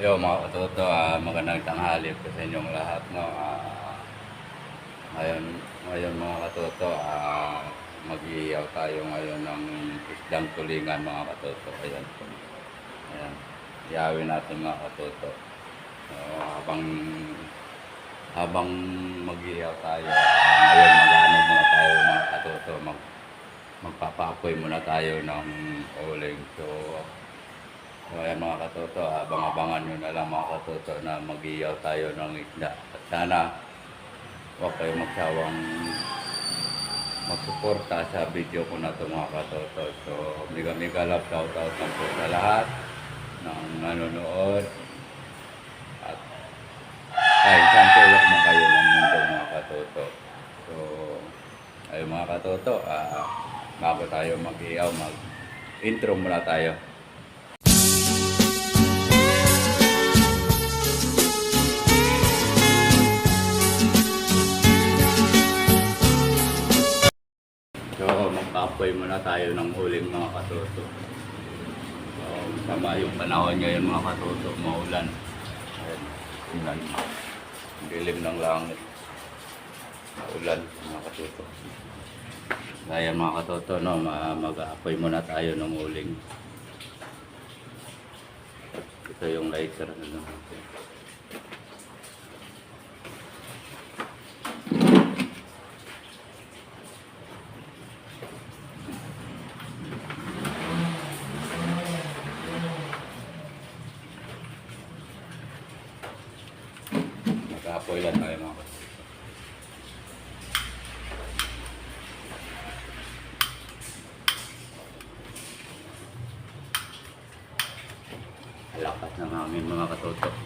Yo mga katoto, ah, magandang tanghali po sa inyong lahat. No? Ah, ngayon, ngayon mga katoto, ah, mag-iiyaw tayo ngayon ng isdang tulingan mga katoto. Ayan po. Ayan. Iyawin natin mga katoto. So, habang habang mag-iiyaw tayo, ah, ngayon mag-ano muna tayo mga katoto. Mag, magpapaapoy muna tayo ng uling. So, So ayan mga katoto, abang-abangan nyo na lang mga katoto na mag-iyaw tayo ng isda. At sana huwag kayo magsawang magsuporta sa video ko na ito mga katoto. So mega mega love shout out lang po sa lahat ng nanonood. At kahit saan tulak mo kayo ng mundo mga katoto. So ayun mga katoto, ah, bago tayo mag-iyaw, mag-intro muna tayo. Magpapoy muna tayo ng huling mga katuto. So, sama yung panahon ngayon mga katuto, maulan. Ayan. Ang Dilim ng langit. Maulan mga katuto. Kaya mga katuto, no, ma- mag-aapoy muna tayo ng huling. Ito yung lighter. Ano, Mag-aapoy lang tayo mga katuto. Lakas ng hangin mga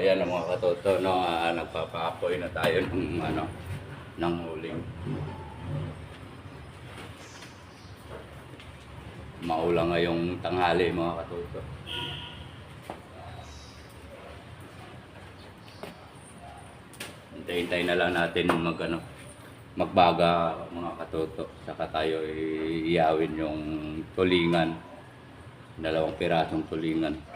ayan ang mga katoto, no, ah, nagpapaapoy na tayo ng, ano, ng huling. Maulang ngayong tanghali mga katoto. Hintay-hintay na lang natin mag, ano, magbaga mga katoto. Saka tayo iyawin yung tulingan. Dalawang pirasong tulingan.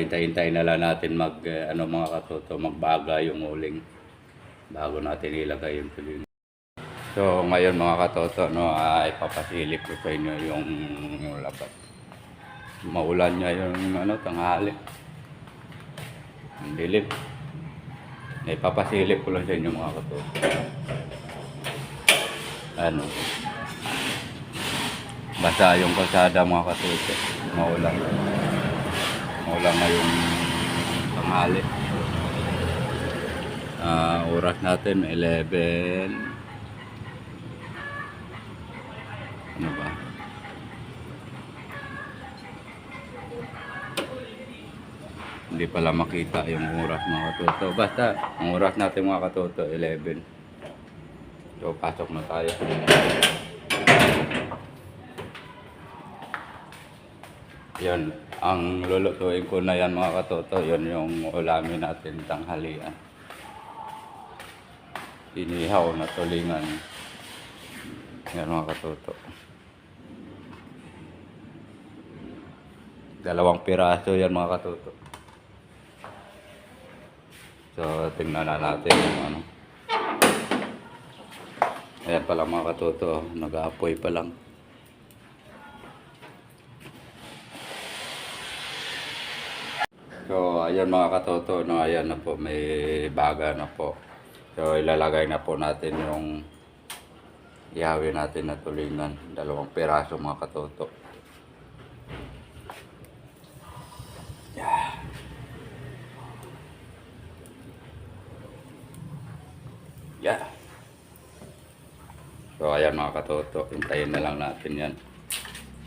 So, hintay-hintay na lang natin mag, eh, ano mga katoto, magbaga yung uling bago natin ilagay yung tuling. So, ngayon mga katoto, no, ay papasilip ko sa inyo yung, yung labat. Maulan niya yung ano, tanghali. Ang dilim. Ay papasilip ko lang sa inyo mga katoto. Ano? Basa yung kalsada mga katoto. Maulan. Maulan ngayong tanghali. Ah, oras natin 11 ano ba? Hindi pala makita yung oras mga katoto. Basta, ang oras natin mga katoto, 11. So, pasok na tayo. Yan, ang lulutuin ko na yan mga katoto, yun yung ulamin natin tanghalian. Inihaw na tulingan. Yan mga katoto. Dalawang piraso yan mga katoto. So, tingnan na natin yung ano. Ayan pala mga katoto, nag-aapoy pa lang. So, ayan mga katoto, no, ayan na po, may baga na po. So, ilalagay na po natin yung ihawin natin na tulingan. Dalawang piraso mga katoto. Yeah. Yeah. So, ayan mga katoto, hintayin na lang natin yan.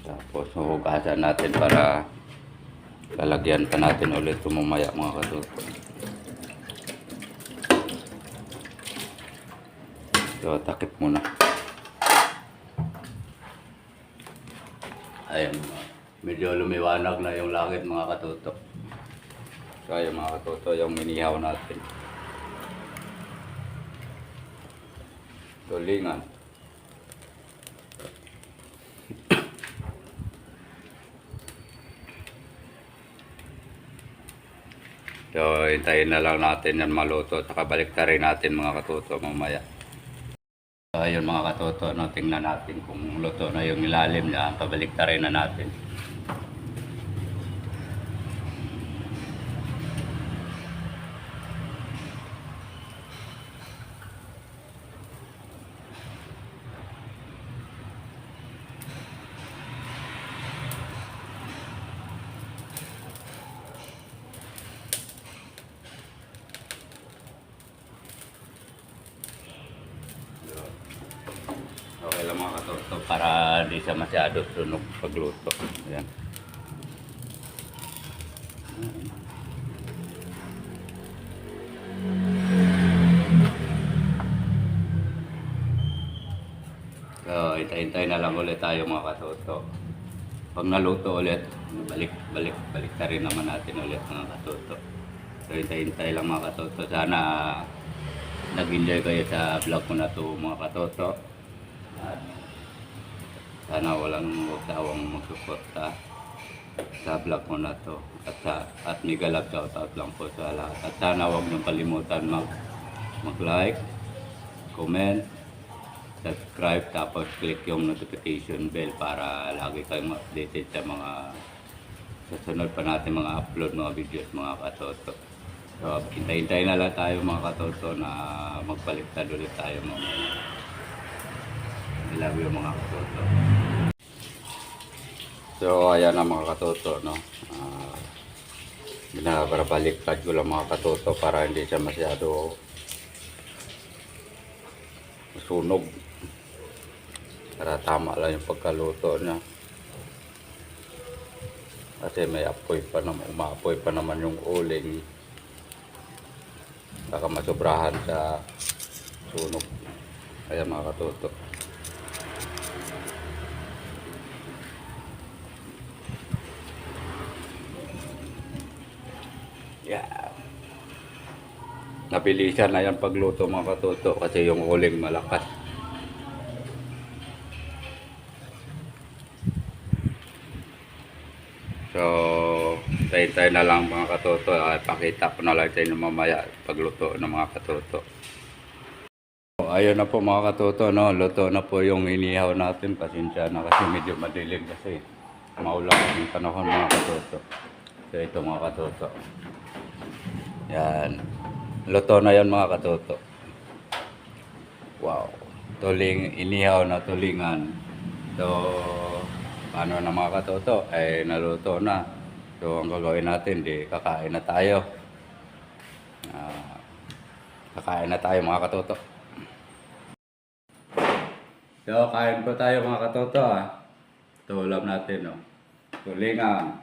Tapos, huhugasan natin para lalagyan pa natin ulit tumumaya mga katuto. So, takip muna. Ayan, medyo lumiwanag na yung langit mga katuto. So, ayan mga katuto, yung minihaw natin. Tulingan. So, hintayin na lang natin yan maluto. Saka balik na rin natin mga katuto mamaya. So, ayun mga katuto, no, tingnan natin kung luto na yung ilalim niya. Pabalik na rin na natin. Okay lang mga katuto para di siya masyado sunog pagluto. Ayan. So, hintay-hintay na lang ulit tayo mga katuto. Pag naluto ulit, balik, balik, balik na rin naman natin ulit mga katuto. So, hintay-hintay lang mga katuto. Sana nag-enjoy kayo sa vlog ko na to mga katoto. Sana walang sawang magsuporta sa vlog ko na to. At, sa, at may galap shoutout lang po sa lahat. At sana huwag niyong kalimutan mag, mag-like, comment, subscribe, tapos click yung notification bell para lagi kayong updated sa mga susunod pa natin mga upload mga videos mga katoto. So, hintay-hintay na lang tayo mga katoto na magpaliktad ulit tayo mamaya. I love you mga katoto. So, ayan na mga katoto, no? Uh, Binabaliktad ko lang mga katoto para hindi siya masyado sunog. Para tama lang yung pagkaluto niya. Kasi may apoy pa naman, umaapoy pa naman yung uling. Baka masobrahan sa sunog. Kaya mga katuto. Nabilisan na yan pagluto mga katuto kasi yung uling malakas. So, tayo-tayo na lang mga katoto. At pakita ko na lang sa inyo mamaya pagluto ng mga katoto. So, ayun na po mga katoto, no? Luto na po yung inihaw natin. Pasensya na kasi medyo madilim kasi maulan yung panahon mga katoto. So, ito mga katoto. Yan. Luto na yan mga katoto. Wow. Tuling, inihaw na tulingan. So, paano na mga katoto? Eh, naluto na. So, ang gagawin natin, di kakain na tayo. Ah, kakain na tayo mga katoto. So, kain po tayo mga katoto ah. Ito ulam natin, no. Tulingan.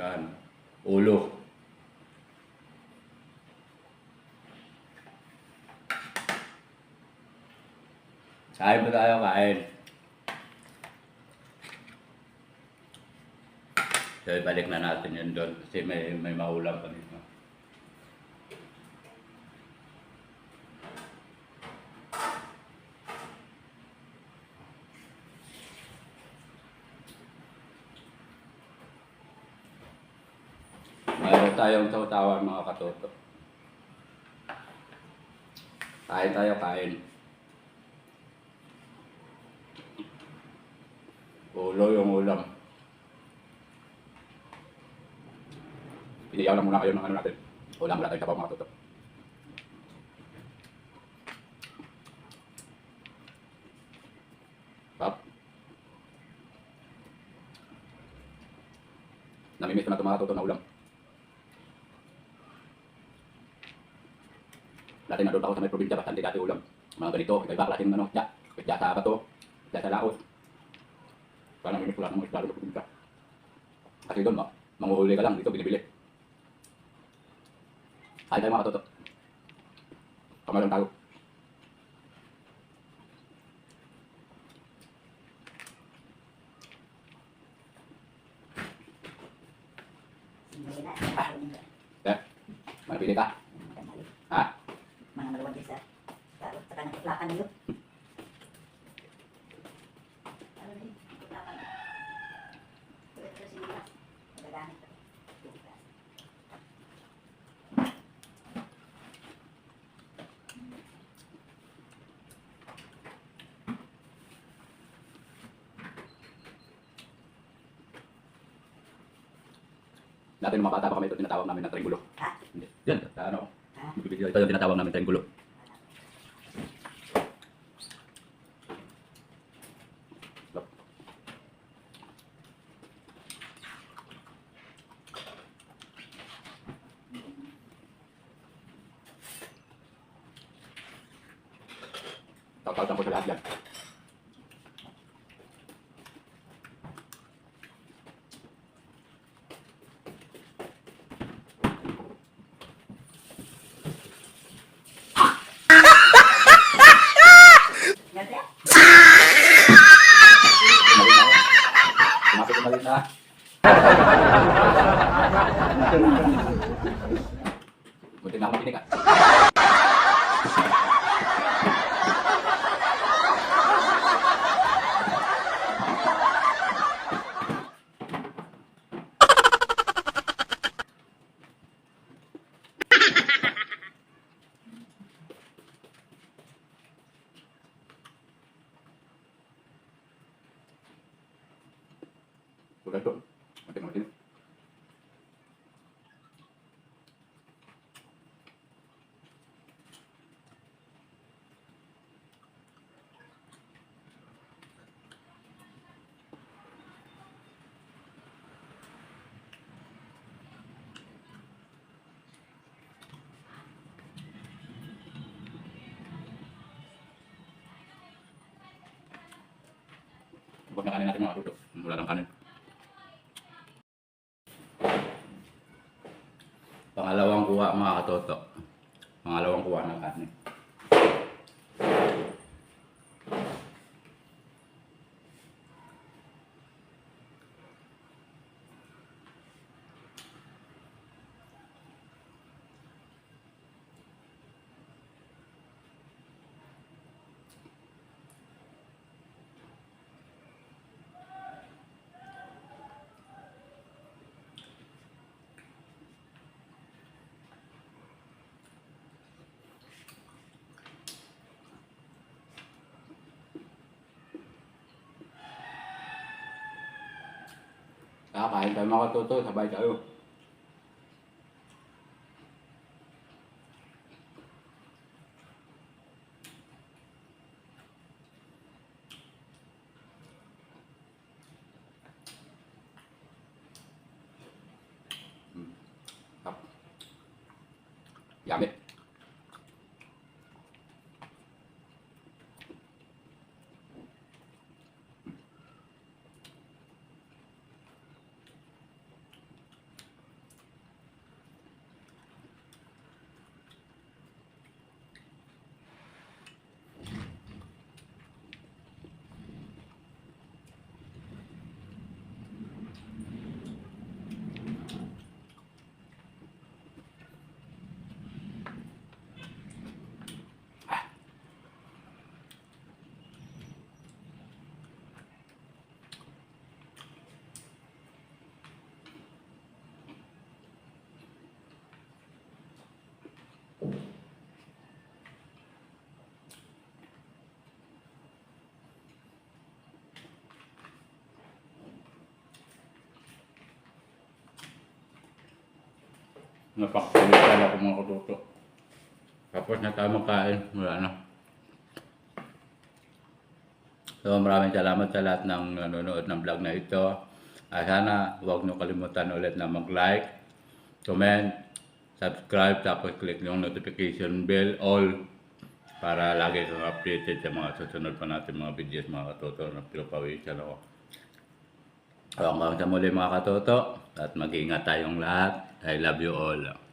Yan. Ulo. Kain pa tayo, kain. So, ibalik na natin yun doon kasi may, may maulam pa dito. Tayong tawtawan mga katoto. Kain tayo, kain. Ulo yung ulam. Iniyaw lang muna kayo ng ano natin. Ulam wala tayong tapaw mga katoto. Pap. Namimiss ko na ito mga katoto na ulam. Dati na doon ako sa may probinsya, bastante dati ulam. Mga ganito, iba klaseng ano, ya, ya sa bato, ya sa laos. Namimiss ko lang ng mga isda doon sa probinsya. Kasi doon, ma- manguhuli ka lang, dito binibili. Kain tayo mga katoto. Kamalang tayo. Sandali na. Eh, manapili ka. Ha? Mga maluwag din sa taro. Saka nakiplakan nyo. Na yun? Nakiplakan. Ulit ko sila. Magagamit ko. Dati nung mga bata pa kami ito tinatawag namin na triangulo. Ha? Hindi. Yan, sa ano. Ha? Ito yung tinatawag namin triangulo. Tapos po sa lahat yan. Ganti? Tumalit na ako. Tumalit na rin na. Buti na ako makinig ah. Sudah tuh. Mati mati. Huwag na kanin natin mga tuto. Wala ng kanin. Pangalawang kuha mga katoto. Pangalawang kuha ng kanin. Kakain tayo mga katoto. Sabay tayo. Napakalitan ako mga katuto. Tapos na tayo magkain. Wala na. So maraming salamat sa lahat ng nanonood ng vlog na ito. Ah, sana huwag nyo kalimutan ulit na mag-like, comment, subscribe, tapos click yung notification bell, all para lagi kang updated sa mga susunod pa natin mga videos mga katoto na pinupawisan ako. Hanggang sa muli mga katoto at mag-ingat tayong lahat. I love you all.